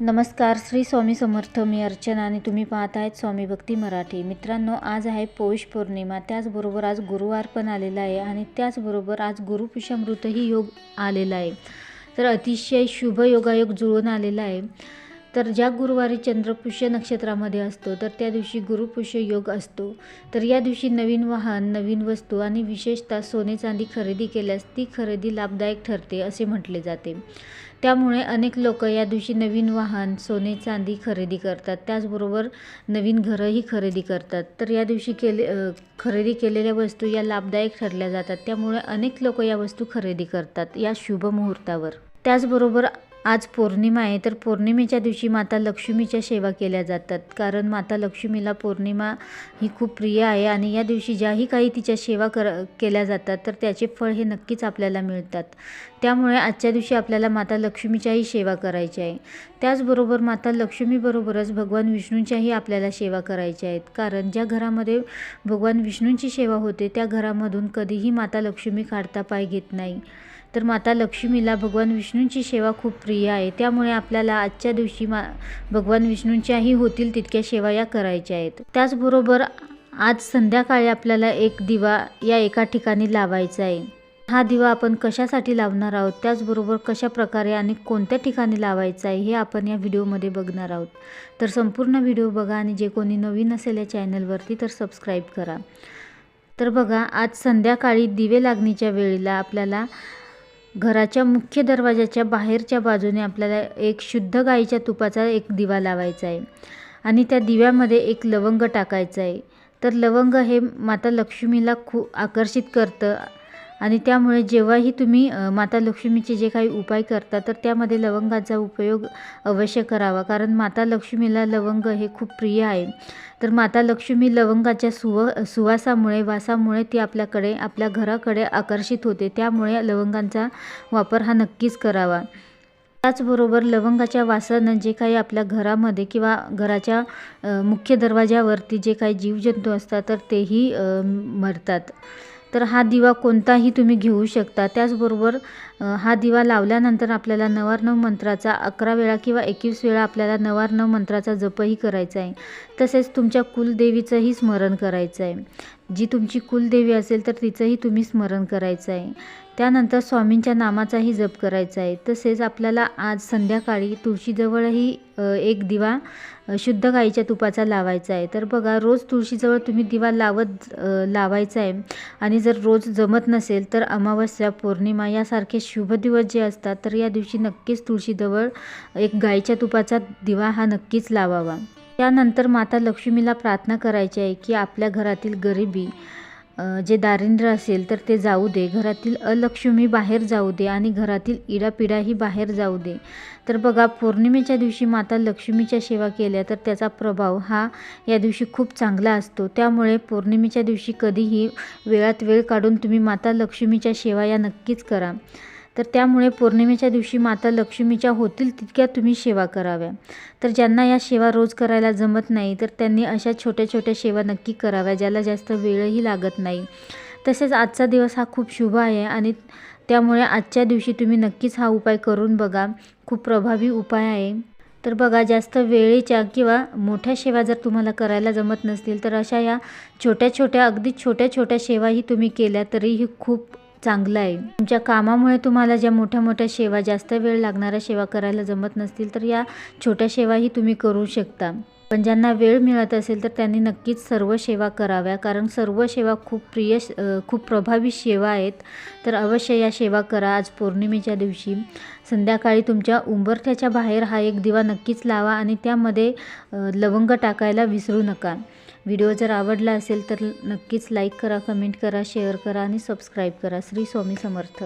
नमस्कार श्री स्वामी समर्थ मी अर्चना आणि तुम्ही पाहत आहेत स्वामी भक्ती मराठी. मित्रांनो आज आहे पौष पौर्णिमा. त्याचबरोबर आज गुरुवार पण आलेला आहे आणि त्याचबरोबर आज गुरुपुषामृतही योग आलेला आहे. तर अतिशय शुभ योगायोग जुळून आलेला आहे. तर ज्या गुरुवारी चंद्रपुष्य नक्षत्रामध्ये असतो तर त्या दिवशी गुरुपुष्य योग असतो. तर या दिवशी नवीन वाहन नवीन वस्तू आणि विशेषतः सोने चांदी खरेदी केल्यास ती खरेदी लाभदायक ठरते असे म्हटले जाते. त्यामुळे अनेक लोक या दिवशी नवीन वाहन सोने चांदी खरेदी करतात. त्याचबरोबर नवीन घरंही खरेदी करतात. तर या दिवशी केले खरेदी केलेल्या वस्तू या लाभदायक ठरल्या जातात. त्यामुळे अनेक लोक या वस्तू खरेदी करतात या शुभ मुहूर्तावर. त्याचबरोबर आज पौर्णिमा आहे तर पौर्णिमेच्या दिवशी माता लक्ष्मीच्या सेवा केल्या जातात. कारण माता लक्ष्मीला पौर्णिमा ही खूप प्रिय आहे आणि या दिवशी ज्याही काही तिच्या सेवा कर केल्या जातात तर त्याचे फळ हे नक्कीच आपल्याला मिळतात. त्यामुळे आजच्या दिवशी आपल्याला माता लक्ष्मीच्याही सेवा करायची आहे. त्याचबरोबर माता लक्ष्मीबरोबरच भगवान विष्णूंच्याही आपल्याला सेवा करायच्या आहेत. कारण ज्या घरामध्ये भगवान विष्णूंची सेवा होते त्या घरामधून कधीही माता लक्ष्मी काढता पाय घेत नाही. तर माता लक्ष्मीला भगवान विष्णूंची सेवा खूप प्रिय आहे. त्यामुळे आपल्याला आजच्या दिवशी मा भगवान विष्णूंच्याही होतील तितक्या सेवा या करायच्या आहेत. त्याचबरोबर आज संध्याकाळी आपल्याला एक दिवा या एका ठिकाणी लावायचा आहे. हा दिवा आपण कशासाठी लावणार आहोत? त्याचबरोबर कशा प्रकारे आणि कोणत्या ठिकाणी लावायचा आहे हे आपण या व्हिडिओमध्ये बघणार आहोत. तर संपूर्ण व्हिडिओ बघा आणि जे कोणी नवीन असेल या चॅनलवरती तर सबस्क्राईब करा. तर बघा आज संध्याकाळी दिवे लागणीच्या वेळेला आपल्याला घराच्या मुख्य दरवाजाच्या बाहेरच्या बाजूने आपल्याला एक शुद्ध गाईच्या तुपाचा एक दिवा लावायचा आहे. आणि त्या दिव्यामध्ये एक लवंग टाकायचं आहे. तर लवंग हे माता लक्ष्मीला खूप आकर्षित करतं. आणि त्यामुळे जेव्हाही तुम्ही माता लक्ष्मीचे जे काही उपाय करता तर त्यामध्ये लवंगाचा उपयोग अवश्य करावा. कारण माता लक्ष्मीला लवंग हे खूप प्रिय आहे. तर माता लक्ष्मी लवंगाच्या सुव सुवासामुळे वासामुळे ती आपल्याकडे आपल्या घराकडे आकर्षित होते. त्यामुळे लवंगांचा वापर हा नक्कीच करावा. त्याचबरोबर लवंगाच्या वासानं जे काही आपल्या घरामध्ये किंवा घराच्या मुख्य दरवाजावरती जे काही जीवजंतू असतात तर तेही मरतात. तर हा दिवा कोणताही तुम्ही घेऊ शकता. त्याचबरोबर हा दिवा लावल्यानंतर आपल्याला नवार्णव मंत्राचा अकरा वेळा किंवा एकवीस वेळा आपल्याला नवार्णव मंत्राचा जपही करायचा आहे. तसेच तुमच्या कुलदेवीचंही स्मरण करायचं आहे. जी तुमची कुलदेवी असेल तर तिचंही तुम्ही स्मरण करायचं आहे. त्यानंतर स्वामींच्या नामाचाही जप करायचा आहे. तसेच आपल्याला आज संध्याकाळी तुळशीजवळही एक दिवा शुद्ध गाईच्या तुपाचा लावायचा आहे. तर बघा रोज तुळशीजवळ तुम्ही दिवा लावत लावायचा आहे. आणि जर रोज जमत नसेल तर अमावस्या पौर्णिमा यासारखे शुभ दिवस जे असतात तर या दिवशी नक्कीच तुळशीजवळ एक गाईच्या तुपाचा दिवा हा नक्कीच लावावा. त्यानंतर माता लक्ष्मीला प्रार्थना करायची आहे की आपल्या घरातील गरिबी जे दारिद्र्य असेल तर ते जाऊ दे. घरातील अलक्ष्मी बाहेर जाऊ दे आणि घरातील इडापिडाही बाहेर जाऊ दे. तर बघा पौर्णिमेच्या दिवशी माता लक्ष्मीच्या सेवा केल्या तर त्याचा प्रभाव हा या दिवशी खूप चांगला असतो. त्यामुळे पौर्णिमेच्या दिवशी कधीही वेळात वेळ काढून तुम्ही माता लक्ष्मीच्या सेवा या नक्कीच करा. तर त्यामुळे पौर्णिमेच्या दिवशी माता लक्ष्मीच्या होतील तितक्या तुम्ही सेवा कराव्या. तर ज्यांना या सेवा रोज करायला जमत नाही तर त्यांनी अशा छोट्या छोट्या सेवा नक्की कराव्या ज्याला जास्त वेळही लागत नाही. तसेच आजचा दिवस हा खूप शुभ आहे आणि त्यामुळे आजच्या दिवशी तुम्ही नक्कीच हा उपाय करून बघा. खूप प्रभावी उपाय आहे. तर बघा जास्त वेळेच्या किंवा मोठ्या सेवा जर तुम्हाला करायला जमत नसतील तर अशा या छोट्या छोट्या अगदी छोट्या छोट्या सेवाही तुम्ही केल्या तरीही खूप चांगलं आहे. तुमच्या कामामुळे तुम्हाला ज्या मोठ्या मोठ्या सेवा जास्त वेळ लागणाऱ्या सेवा करायला जमत नसतील तर या छोट्या सेवाही तुम्ही करू शकता. पण ज्यांना वेळ मिळत असेल तर त्यांनी नक्कीच सर्व सेवा कराव्या. कारण सर्व सेवा खूप प्रिय खूप प्रभावी सेवा आहेत. तर अवश्य या सेवा करा. आज पौर्णिमेच्या दिवशी संध्याकाळी तुमच्या उंबरठ्याच्या बाहेर हा एक दिवा नक्कीच लावा आणि त्यामध्ये लवंग टाकायला विसरू नका. व्हिडिओ जर आवडला असेल तर नक्कीच लाईक करा कमेंट करा शेअर करा आणि सबस्क्राईब करा. श्री स्वामी समर्थ.